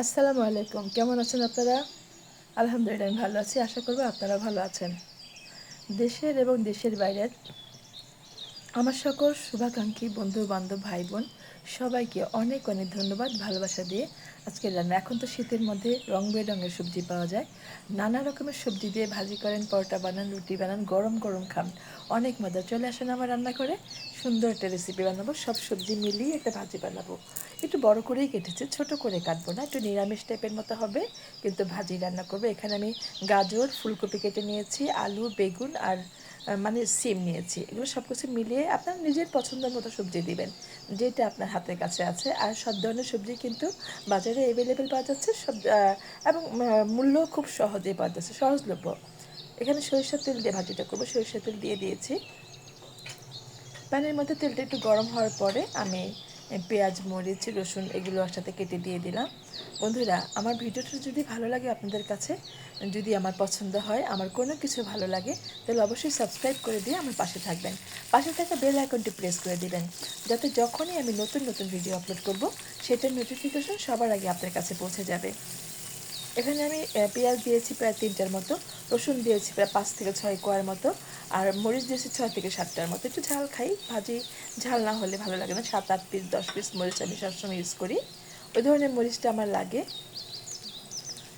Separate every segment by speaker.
Speaker 1: আসসালামু আলাইকুম। কেমন আছেন আপনারা? আলহামদুলিল্লাহ, আমি ভালো আছি। আশা করব আপনারা ভালো আছেন। দেশের এবং দেশের বাইরের আমার সকল শুভাকাঙ্ক্ষী বন্ধু বান্ধব ভাই বোন সবাইকে অনেক অনেক ধন্যবাদ ভালোবাসা দিয়ে। আজকের রান্না, এখন তো শীতের মধ্যে রং বেরঙের সবজি পাওয়া যায়। নানা রকমের সবজি দিয়ে ভাজি করেন, পরোটা বানান, রুটি বানান, গরম গরম খান। অনেক মজা। চলে আসেন আমার রান্না করে সুন্দর একটা রেসিপি বানাবো। সব সবজি মিলিয়ে একটা ভাজি বানাবো। একটু বড় করেই কেটেছে, ছোট করে কাটবো না। একটু নিরামিষ টাইপের মতো হবে, কিন্তু ভাজি রান্না করব। এখানে আমি গাজর, ফুলকপি কেটে নিয়েছি, আলু, বেগুন আর মানে সিম নিয়েছি। এগুলো সব কিছু মিলিয়ে আপনার নিজের পছন্দের মতো সবজি দিবেন, যেটা আপনার হাতের কাছে আছে। আর সব ধরনের সবজি কিন্তু বাজারে অ্যাভেলেবেল পাওয়া যাচ্ছে। সব এবং মূল্য খুব সহজেই পাওয়া যাচ্ছে। সহজলভ্য। এখানে সরিষার তেল দিয়ে ভাজিটা করব। সরিষার তেল দিয়ে দিয়েছি। প্যানের মধ্যে তেলটা একটু গরম হওয়ার পরে আমি পেঁয়াজ, মরিচ, রসুন এগুলো একসাথে কেটে দিয়ে দিলাম। বন্ধুরা, আমার ভিডিওটা যদি ভালো লাগে আপনাদের কাছে, যদি আমার পছন্দ হয়, আমার কোনো কিছু ভালো লাগে, তাহলে অবশ্যই সাবস্ক্রাইব করে দিয়ে আমার পাশে থাকবেন। পাশে থাকা বেল আইকনটি প্রেস করে দিবেন, যাতে যখনই আমি নতুন নতুন ভিডিও আপলোড করব, সেটার নোটিফিকেশন সবার আগে আপনার কাছে পৌঁছে যাবে। এখানে আমি পেঁয়াজ দিয়েছি প্রায় তিনটার মতো, রসুন দিয়েছি প্রায় পাঁচ থেকে ছয় কোয়ার মতো, আর মরিচ দিয়েছি ছয় থেকে সাতটার মতো। একটু ঝাল খাই, ভাজি, ঝাল না হলে ভালো লাগে না। সাত আট পিস দশ পিস মরিচ আমি সবসময় ইউজ করি। ওই ধরনের মরিচটা আমার লাগে।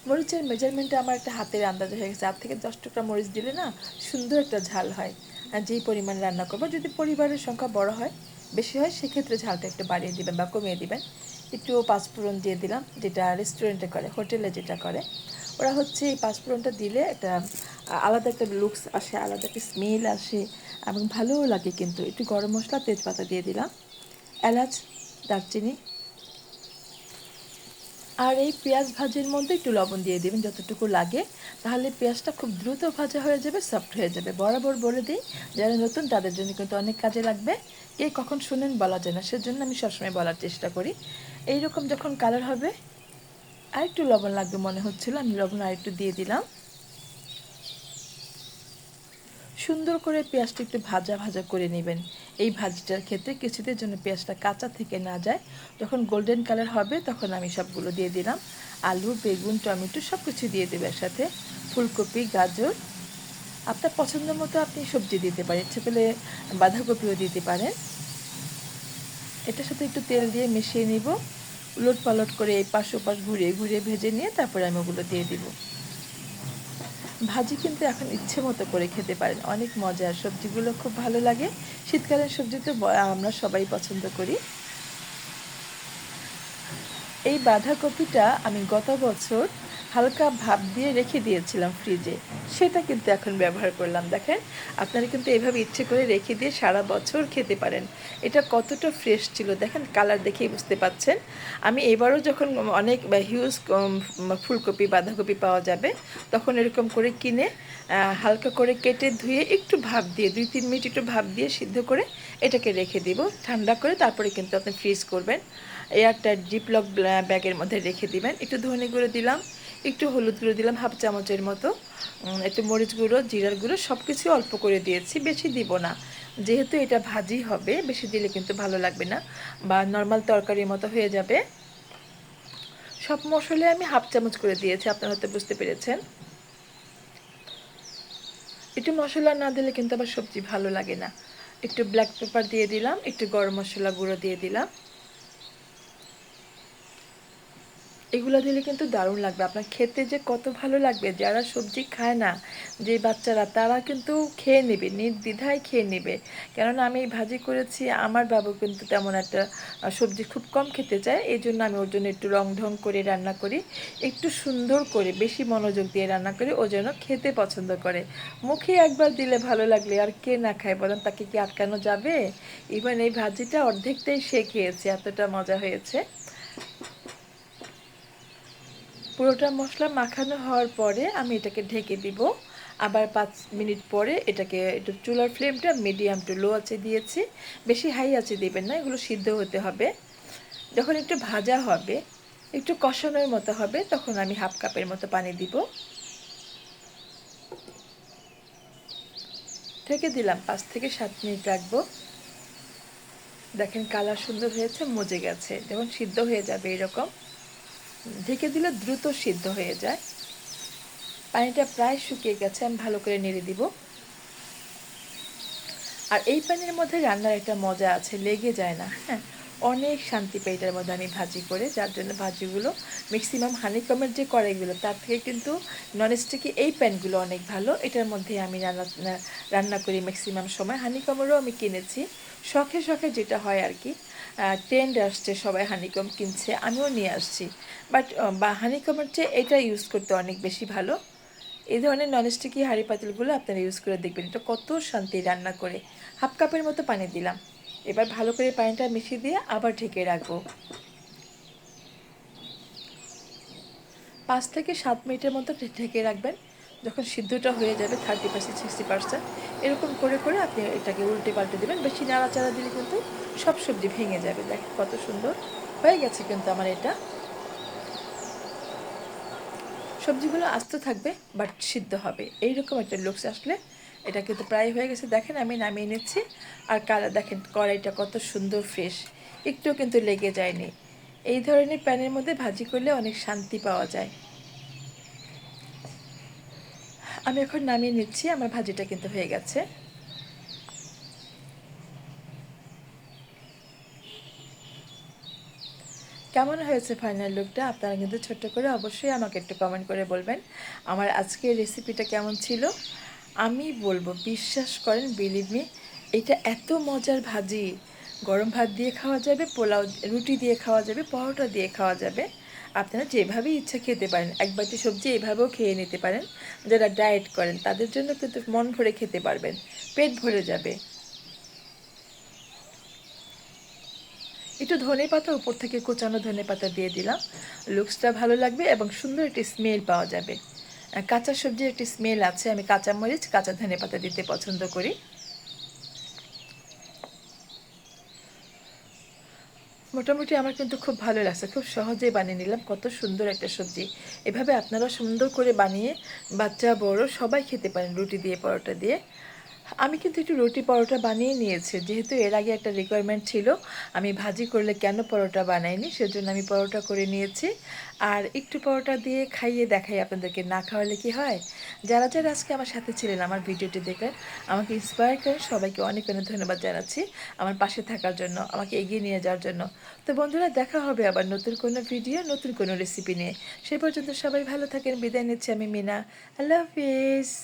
Speaker 1: মরিচের মেজারমেন্টটা আমার একটা হাতের আন্দাজ হয়ে গেছে। আট থেকে দশ টাকা মরিচ দিলে না সুন্দর একটা ঝাল হয়। আর যেই পরিমাণ রান্না করব, যদি পরিবারের সংখ্যা বড় হয় বেশি হয়, সেক্ষেত্রে ঝালটা একটু বাড়িয়ে দিবেন বা কমিয়ে দিবেন। একটু পাঁচফোড়ন দিয়ে দিলাম, যেটা রেস্টুরেন্টে করে হোটেলে যেটা করে। ওরা হচ্ছে এই পাঁচফোড়নটা দিলে একটা আলাদা একটা লুকস আসে, আলাদা একটা স্মেল আসে, এবং ভালোও লাগে কিন্তু। একটু গরম মশলা, তেজপাতা দিয়ে দিলাম, এলাচ, দারচিনি। আর এই পেঁয়াজ ভাজির মধ্যে একটু লবণ দিয়ে দেবেন, যতটুকু লাগে, তাহলে পেঁয়াজটা খুব দ্রুত ভাজা হয়ে যাবে সফট হয়ে যাবে। বরাবর বলে দিই, যারা নতুন তাদের জন্য কিন্তু অনেক কাজে লাগবে। কে কখন শুনেন বলা যায় না, সেজন্য আমি সবসময় বলার চেষ্টা করি। এইরকম যখন কালার হবে আর একটু লবণ লাগবে মনে হচ্ছিল, আমি লবণ আর একটু দিয়ে দিলাম। সুন্দর করে পেঁয়াজটা একটু ভাজা ভাজা করে নেবেন। এই ভাজিটার ক্ষেত্রে কিছুদের জন্য পেঁয়াজটা কাঁচা থেকে না যায়। যখন গোল্ডেন কালার হবে, তখন আমি সবগুলো দিয়ে দিলাম। আলু, বেগুন, টমেটো সব কিছু দিয়ে দেবে একসাথে। ফুলকপি, গাজর। আপনার পছন্দ মতো আপনি সবজি দিতে পারেন পেলে বাঁধাকপিও দিতে পারেন। এটার সাথে একটু তেল দিয়ে মিশিয়ে নিব। উলট পালট করে এই পাশ ওপাশ ঘুরিয়ে ঘুরিয়ে ভেজে নিয়ে তারপরে আমি ওগুলো দিয়ে দিব। ভাজি কিন্তু এখন ইচ্ছে মতো করে খেতে পারেন, অনেক মজার। সবজিগুলো খুব ভালো লাগে। শীতকালের সবজি তো আমরা সবাই পছন্দ করি। এই বাঁধাকপিটা আমি গত বছর হালকা ভাপ দিয়ে রেখে দিয়েছিলাম ফ্রিজে। সেটা কিন্তু এখন ব্যবহার করলাম, দেখেন। আপনারা কিন্তু এভাবে ইচ্ছে করে রেখে দিয়ে সারা বছর খেতে পারেন। এটা কতটা ফ্রেশ ছিল, দেখেন কালার দেখেই বুঝতে পাচ্ছেন। আমি এবারও যখন অনেক হিউজ ফুলকপি, বাঁধাকপি পাওয়া যাবে, তখন এরকম করে কিনে হালকা করে কেটে ধুয়ে একটু ভাপ দিয়ে, দুই তিন মিনিট একটু ভাপ দিয়ে সিদ্ধ করে এটাকে রেখে দিব। ঠান্ডা করে তারপরে কিন্তু আপনি ফ্রিজ করবেন। এয়ারটাইট জিপলক ব্যাগের মধ্যে রেখে দিবেন। একটু ধনে গুঁড়ো দিলাম। একটু হলুদ গুঁড়ো দিলাম, হাফ চামচের মতো। একটু মরিচ গুঁড়ো, জিরার গুঁড়ো সব কিছু অল্প করে দিয়েছি, বেশি দিব না। যেহেতু এটা ভাজি হবে, বেশি দিলে কিন্তু ভালো লাগবে না, বা নর্মাল তরকারির মতো হয়ে যাবে। সব মশলা আমি হাফ চামচ করে দিয়েছি, আপনারা হয়তো বুঝতে পেরেছেন। একটু মশলা না দিলে কিন্তু আবার সবজি ভালো লাগে না। একটু ব্ল্যাক পেপার দিয়ে দিলাম, একটু গরম মশলা গুঁড়ো দিয়ে দিলাম। এগুলো দিলে কিন্তু দারুণ লাগবে। আপনার খেতে যে কত ভালো লাগবে, যারা সবজি খায় না, যে বাচ্চারা, তারা কিন্তু খেয়ে নেবে, নির্দ্বিধায় খেয়ে নেবে। কেননা আমি এই ভাজি করেছি, আমার বাবু কিন্তু তেমন একটা সবজি খুব কম খেতে চায় এই জন্য আমি ওর জন্য একটু রং ঢং করে রান্না করি, একটু সুন্দর করে, বেশি মনোযোগ দিয়ে রান্না করি, ও যেন খেতে পছন্দ করে। মুখে একবার দিলে ভালো লাগলে, আর কে না খায় বলেন, তাকে কি আটকানো যাবে? ইভেন এই ভাজিটা অর্ধেকটাই সে খেয়েছে, এতটা মজা হয়েছে। পুরোটা মশলা মাখানো হওয়ার পরে আমি এটাকে ঢেকে দিব। আবার পাঁচ মিনিট পরে এটাকে একটু চুলার ফ্লেমটা মিডিয়াম টু লো আছে দিয়েছি। বেশি হাই আছে দেবেন না, এগুলো সিদ্ধ হতে হবে। যখন একটু ভাজা হবে, একটু কষানোর মতো হবে, তখন আমি হাফ কাপের মতো পানি দিব। ঢেকে দিলাম, পাঁচ থেকে সাত মিনিট রাখব। দেখেন কালার সুন্দর হয়েছে, মজে গেছে। যখন সিদ্ধ হয়ে যাবে এরকম। ঢেকে দিলে দ্রুত সিদ্ধ হয়ে যায়। পানিটা প্রায় শুকিয়ে গেছে, আমি ভালো করে নেড়ে দিব। আর এই পানির মধ্যে রান্নার একটা মজা আছে, লেগে যায় না হ্যাঁ? অনেক শান্তি পাই এটার মধ্যে আমি ভাজি করে, যার জন্য ভাজিগুলো ম্যাক্সিমাম হানিকমের যে কড়াইগুলো, তার থেকে কিন্তু ননস্টিকি এই প্যানগুলো অনেক ভালো। এটার মধ্যে আমি রান্না রান্না করি ম্যাক্সিমাম সময়। হানিকমেরও আমি কিনেছি। শখে শখে যেটা হয় আর কি ট্রেন্ড আসছে, সবাই হানিকম কিনছে, আমিও নিয়ে আসছি। বাট বা হানিকমের চেয়ে এটা ইউজ করতে অনেক বেশি ভালো। এই ধরনের ননস্টিকি হাঁড়ি পাতিলগুলো আপনারা ইউজ করে দেখবেন। এটা কত শান্তি রান্না করে। হাফ কাপের মতো পানি দিলাম। এবার ভালো করে পানিটা মিশিয়ে দিয়ে আবার ঢেকে রাখব। পাঁচ থেকে সাত মিনিটের মতো ঢেকে রাখবেন। যখন সিদ্ধটা হয়ে যাবে থার্টি পার্সেন্ট সিক্সটি পার্সেন্ট এরকম করে করে আপনি এটাকে উল্টে পাল্টে দেবেন। বেশি নাড়াচাড়া দিলে কিন্তু সব সবজি ভেঙে যাবে। দেখেন কত সুন্দর হয়ে গেছে কিন্তু আমার এটা। সবজিগুলো আস্তে থাকবে, বাট সিদ্ধ হবে। এইরকম একটা লুকস আসলে এটা কিন্তু প্রায় হয়ে গেছে। দেখেন আমি নামিয়ে নিচ্ছি। আর কালার দেখেন, কড়াইটা কত সুন্দর ফ্রেশ একটুও কিন্তু লেগে যায়নি। এই ধরনের প্যানের মধ্যে ভাজি করলে অনেক শান্তি পাওয়া যায়। আমি এখন নামিয়ে নিচ্ছি, আমার ভাজিটা কিন্তু হয়ে গেছে। কেমন হয়েছে ফাইনাল লুকটা আপনারা কিন্তু ছোট্ট করে অবশ্যই আমাকে একটু কমেন্ট করে বলবেন। আমার আজকের রেসিপিটা কেমন ছিল? আমি বলব, বিশ্বাস করেন বিলিভ মি এটা এত মজার ভাজি। গরম ভাত দিয়ে খাওয়া যাবে, পোলাও রুটি দিয়ে খাওয়া যাবে, পরোটা দিয়ে খাওয়া যাবে। আপনারা যেভাবেই ইচ্ছা খেতে পারেন, এক বাটি সবজি এভাবেও খেয়ে নিতে পারেন। যারা ডায়েট করেন, তাদের জন্য কিন্তু মন ভরে খেতে পারবেন, পেট ভরে যাবে। একটু ধনে পাতা, উপর থেকে কোচানো ধনে পাতা দিয়ে দিলাম। লুকসটা ভালো লাগবে এবং সুন্দর একটি স্মেল পাওয়া যাবে। কাঁচা সবজির একটি স্মেল আছে, আমি কাঁচা মরিচ, কাঁচা ধনে পাতা দিতে পছন্দ করি। মোটামুটি আমার কিন্তু খুব ভালো লাগছে, খুব সহজেই বানিয়ে নিলাম, কত সুন্দর একটা সবজি। এভাবে আপনারা সুন্দর করে বানিয়ে বাচ্চা, বড় সবাই খেতে পারেন রুটি দিয়ে, পরোটা দিয়ে। আমি কিন্তু একটু রুটি পরোটা বানিয়ে নিয়েছি। যেহেতু এর আগে একটা রিকোয়ারমেন্ট ছিল, আমি ভাজি করলে কেন পরোটা বানাইনি, সেজন্য আমি পরোটা করে নিয়েছি। আর একটু পরোটা দিয়ে খাইয়ে দেখাই আপনাদেরকে, না খাওয়ালে কি হয়? যারা যারা আজকে আমার সাথে ছিলেন, আমার ভিডিওটি দেখেন আমাকে ইন্সপায়ার করেন, সবাইকে অনেক অনেক ধন্যবাদ জানাচ্ছি আমার পাশে থাকার জন্য, আমাকে এগিয়ে নিয়ে যাওয়ার জন্য। তো বন্ধুরা, দেখা হবে আবার নতুন কোনো ভিডিও নতুন কোনো রেসিপি নিয়ে। সে পর্যন্ত সবাই ভালো থাকেন, বিদায় নিচ্ছি আমি মিনা। আল্লাহ হাফিজ।